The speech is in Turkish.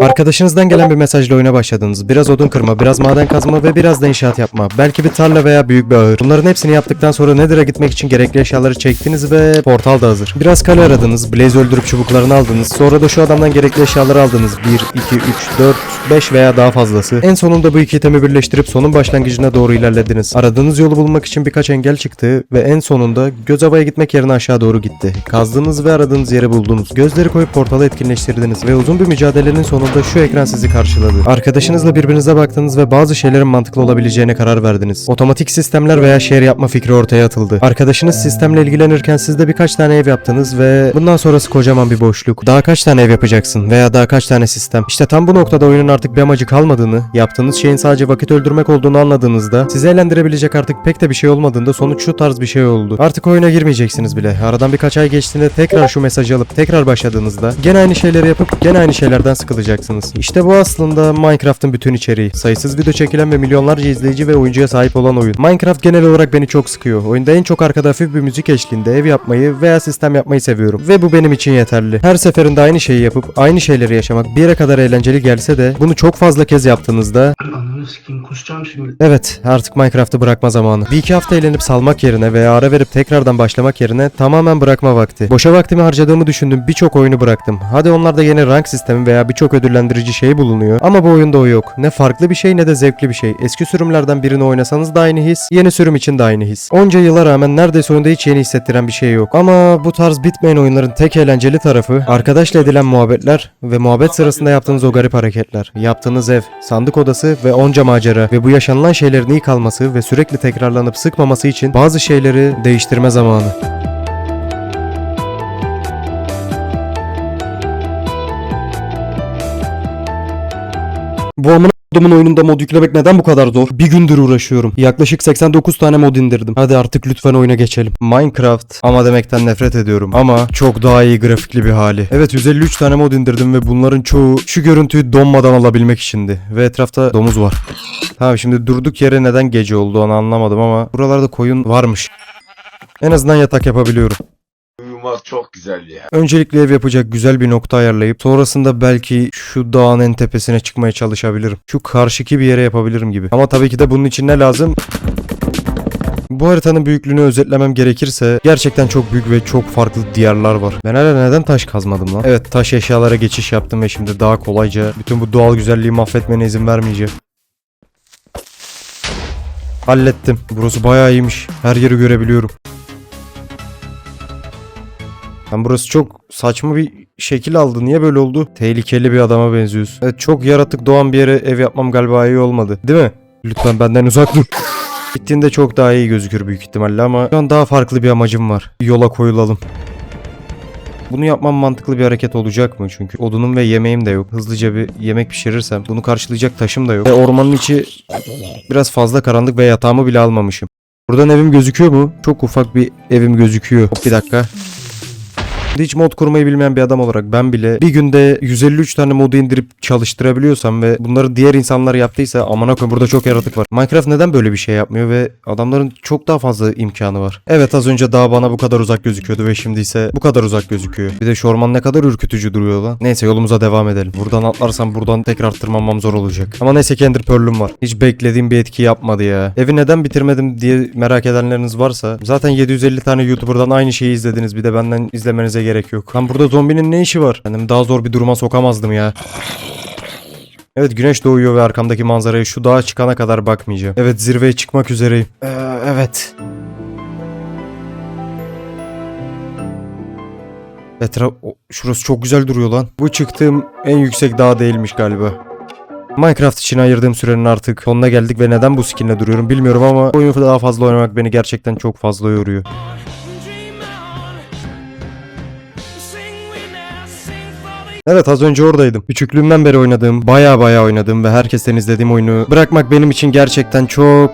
Arkadaşınızdan gelen bir mesajla oyuna başladınız. Biraz odun kırma, biraz maden kazma ve biraz da inşaat yapma. Belki bir tarla veya büyük bir ahır. Bunların hepsini yaptıktan sonra Nether'a gitmek için gerekli eşyaları çektiniz ve portal da hazır. Biraz kale aradınız, Blaze öldürüp çubuklarını aldınız. Sonra da şu adamdan gerekli eşyaları aldınız. 1, 2, 3, 4, 5 veya daha fazlası. En sonunda bu iki itemi birleştirip sonun başlangıcına doğru ilerlediniz. Aradığınız yolu bulmak için birkaç engel çıktı ve en sonunda göz havaya gitmek yerine aşağı doğru gitti. Kazdığınız ve aradığınız yeri buldunuz. Gözleri koyup portalı etkinleştirdiniz ve uzun bir mücadelenin sonunda şu ekran sizi karşıladı. Arkadaşınızla birbirinize baktınız ve bazı şeylerin mantıklı olabileceğine karar verdiniz. Otomatik sistemler veya şehir yapma fikri ortaya atıldı. Arkadaşınız sistemle ilgilenirken siz de birkaç tane ev yaptınız ve bundan sonrası kocaman bir boşluk. Daha kaç tane ev yapacaksın veya daha kaç tane sistem? İşte tam bu noktada oyunun artık bir amacı kalmadığını, yaptığınız şeyin sadece vakit öldürmek olduğunu anladığınızda, sizi eğlendirebilecek artık pek de bir şey olmadığında sonuç şu tarz bir şey oldu. Artık oyuna girmeyeceksiniz bile. Aradan birkaç ay geçtiğinde tekrar şu mesajı alıp tekrar başladığınızda gene aynı şeyleri yapıp gene aynı şeylerden sıkılacaksınız. İşte bu aslında Minecraft'ın bütün içeriği. Sayısız video çekilen ve milyonlarca izleyici ve oyuncuya sahip olan oyun. Minecraft genel olarak beni çok sıkıyor. Oyunda en çok arkada hafif bir müzik eşliğinde ev yapmayı veya sistem yapmayı seviyorum. Ve bu benim için yeterli. Her seferinde aynı şeyi yapıp aynı şeyleri yaşamak bir yere kadar eğlenceli gelse de bunu çok fazla kez yaptığınızda Sikeyim kusacağım şimdi. Evet, artık Minecraft'ı bırakma zamanı. Bir iki hafta eğlenip salmak yerine veya ara verip tekrardan başlamak yerine tamamen bırakma vakti. Boşa vaktimi harcadığımı düşündüm birçok oyunu bıraktım. Hadi onlarda yine rank sistemi veya birçok ödüllendirici şey bulunuyor. Ama bu oyunda o yok. Ne farklı bir şey ne de zevkli bir şey. Eski sürümlerden birini oynasanız da aynı his, yeni sürüm için de aynı his. Onca yıla rağmen neredeyse oyunda hiç yeni hissettiren bir şey yok. Ama bu tarz bitmeyen oyunların tek eğlenceli tarafı arkadaşla edilen muhabbetler ve muhabbet sırasında yaptığınız o garip hareketler. Yaptığınız ev, sandık odası ve onca macera ve bu yaşanılan şeylerin iyi kalması ve sürekli tekrarlanıp sıkmaması için bazı şeyleri değiştirme zamanı. Bu amına kodumun oyununda mod yüklemek neden bu kadar zor? Bir gündür uğraşıyorum. Yaklaşık 89 tane mod indirdim. Hadi artık lütfen oyuna geçelim. Minecraft ama demekten nefret ediyorum. Ama çok daha iyi grafikli bir hali. Evet 153 tane mod indirdim ve bunların çoğu şu görüntüyü donmadan alabilmek içindi. Ve etrafta domuz var. Tamam şimdi durduk yere neden gece oldu onu anlamadım ama buralarda koyun varmış. En azından yatak yapabiliyorum. Uyumak çok güzel ya. Öncelikle ev yapacak güzel bir nokta ayarlayıp sonrasında belki şu dağın en tepesine çıkmaya çalışabilirim. Şu karşıki bir yere yapabilirim gibi. Ama tabii ki de bunun için ne lazım? Bu haritanın büyüklüğünü özetlemem gerekirse gerçekten çok büyük ve çok farklı diyarlar var. Ben hala neden taş kazmadım lan? Evet taş eşyalara geçiş yaptım ve şimdi daha kolayca bütün bu doğal güzelliği mahvetmene izin vermeyeceğim. Hallettim. Burası bayağı iyiymiş. Her yeri görebiliyorum. Lan burası çok saçma bir şekil aldı. Niye böyle oldu? Tehlikeli bir adama benziyorsun. Evet çok yaratık doğan bir yere ev yapmam galiba iyi olmadı. Değil mi? Lütfen benden uzak dur. Bittiğinde çok daha iyi gözükür büyük ihtimalle ama şu an daha farklı bir amacım var. Yola koyulalım. Bunu yapmam mantıklı bir hareket olacak mı? Çünkü odunum ve yemeğim de yok. Hızlıca bir yemek pişirirsem bunu karşılayacak taşım da yok. Ve ormanın içi biraz fazla karanlık ve yatağımı bile almamışım. Buradan evim gözüküyor mu? Çok ufak bir evim gözüküyor. Hop bir dakika. Hiç mod kurmayı bilmeyen bir adam olarak ben bile bir günde 153 tane modu indirip çalıştırabiliyorsam ve bunları diğer insanlar yaptıysa amına koyayım burada çok yaratık var. Minecraft neden böyle bir şey yapmıyor ve adamların çok daha fazla imkanı var. Evet az önce daha bana bu kadar uzak gözüküyordu ve şimdi ise bu kadar uzak gözüküyor. Bir de şu orman ne kadar ürkütücü duruyor lan. Neyse yolumuza devam edelim. Buradan atlarsam buradan tekrar tırmanmam zor olacak. Ama neyse ki Ender Pearl'üm var. Hiç beklediğim bir etki yapmadı ya. Evi neden bitirmedim diye merak edenleriniz varsa zaten 750 tane YouTuber'dan aynı şeyi izlediniz. Bir de benden izlemenize gerek yok. Lan burada zombinin ne işi var? Kendimi daha zor bir duruma sokamazdım ya. Evet güneş doğuyor ve arkamdaki manzaraya şu dağa çıkana kadar bakmayacağım. Evet zirveye çıkmak üzereyim. Ee, evet. Etraf... Şurası çok güzel duruyor lan. Bu çıktığım en yüksek dağ değilmiş galiba. Minecraft için ayırdığım sürenin artık sonuna geldik ve neden bu skinle duruyorum bilmiyorum ama oyunu daha fazla oynamak beni gerçekten çok fazla yoruyor. Evet az önce oradaydım. Küçüklüğümden beri oynadığım, baya baya oynadığım ve herkesten izlediğim oyunu bırakmak benim için gerçekten çok